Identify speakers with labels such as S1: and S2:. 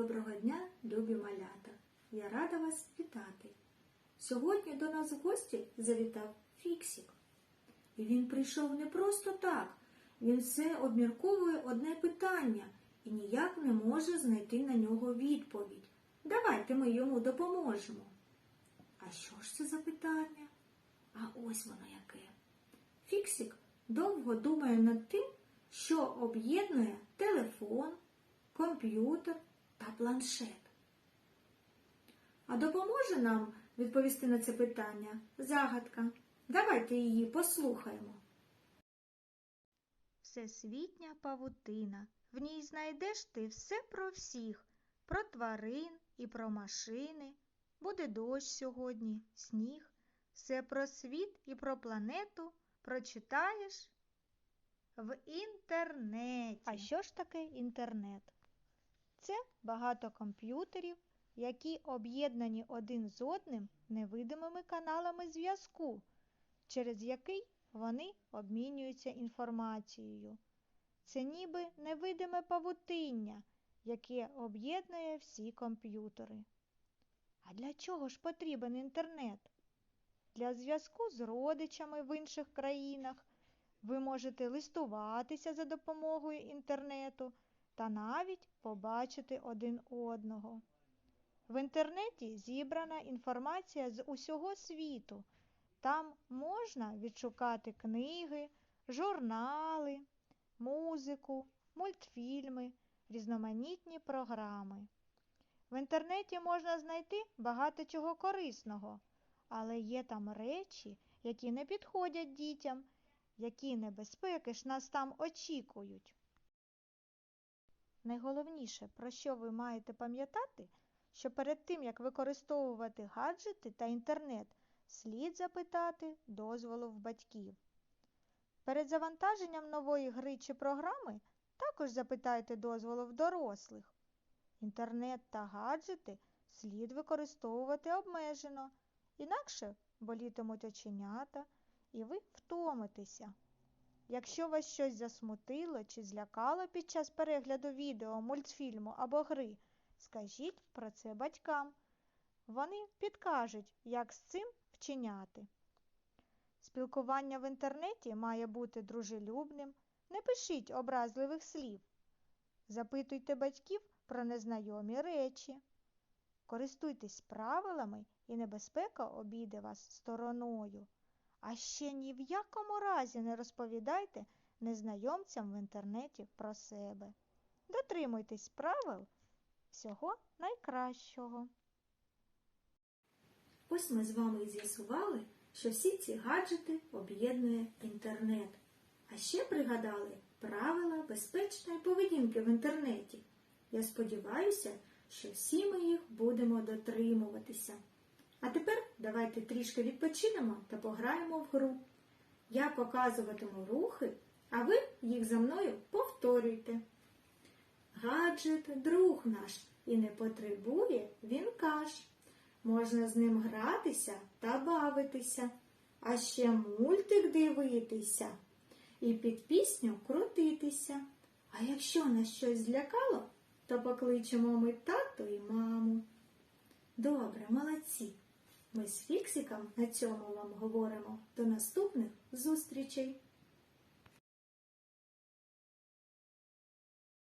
S1: Доброго дня, любі малята! Я рада вас вітати. Сьогодні до нас в гості завітав Фіксік. І він прийшов не просто так. Він все обмірковує одне питання і ніяк не може знайти на нього відповідь. Давайте ми йому допоможемо. А що ж це за питання? А ось воно яке. Фіксік довго думає над тим, що об'єднує телефон, комп'ютер та планшет. А допоможе нам відповісти на це питання загадка. Давайте її послухаємо.
S2: Всесвітня павутина. В ній знайдеш ти все про всіх, про тварин і про машини. Буде дощ сьогодні, сніг. Все про світ і про планету прочитаєш в інтернеті. А що ж таке інтернет? Це багато комп'ютерів, які об'єднані один з одним невидимими каналами зв'язку, через який вони обмінюються інформацією. Це ніби невидиме павутиння, яке об'єднує всі комп'ютери. А для чого ж потрібен інтернет? Для зв'язку з родичами в інших країнах ви можете листуватися за допомогою інтернету та навіть побачити один одного. В інтернеті зібрана інформація з усього світу. Там можна відшукати книги, журнали, музику, мультфільми, різноманітні програми. В інтернеті можна знайти багато чого корисного, але є там речі, які не підходять дітям, які небезпеки ж нас там очікують. Найголовніше, про що ви маєте пам'ятати, що перед тим, як використовувати гаджети та інтернет, слід запитати дозволу в батьків. Перед завантаженням нової гри чи програми також запитайте дозволу в дорослих. Інтернет та гаджети слід використовувати обмежено, інакше болітимуть оченята і ви втомитеся. Якщо вас щось засмутило чи злякало під час перегляду відео, мультфільму або гри, скажіть про це батькам. Вони підкажуть, як з цим вчиняти. Спілкування в інтернеті має бути дружелюбним, не пишіть образливих слів. Запитуйте батьків про незнайомі речі. Користуйтесь правилами і небезпека обійде вас стороною. А ще ні в якому разі не розповідайте незнайомцям в інтернеті про себе. Дотримуйтесь правил всього найкращого.
S1: Ось ми з вами і з'ясували, що всі ці гаджети об'єднує інтернет. А ще пригадали правила безпечної поведінки в інтернеті. Я сподіваюся, що всі ми їх будемо дотримуватися. А тепер давайте трішки відпочинемо та пограємо в гру. Я показуватиму рухи, а ви їх за мною повторюйте. Гаджет друг наш і не потребує він каш. Можна з ним гратися та бавитися, а ще мультик дивитися і під пісню крутитися. А якщо нас щось злякало, то покличемо ми тату і маму. Добре, молодці. Ми з Фіксіком на цьому вам говоримо. До наступних зустрічей!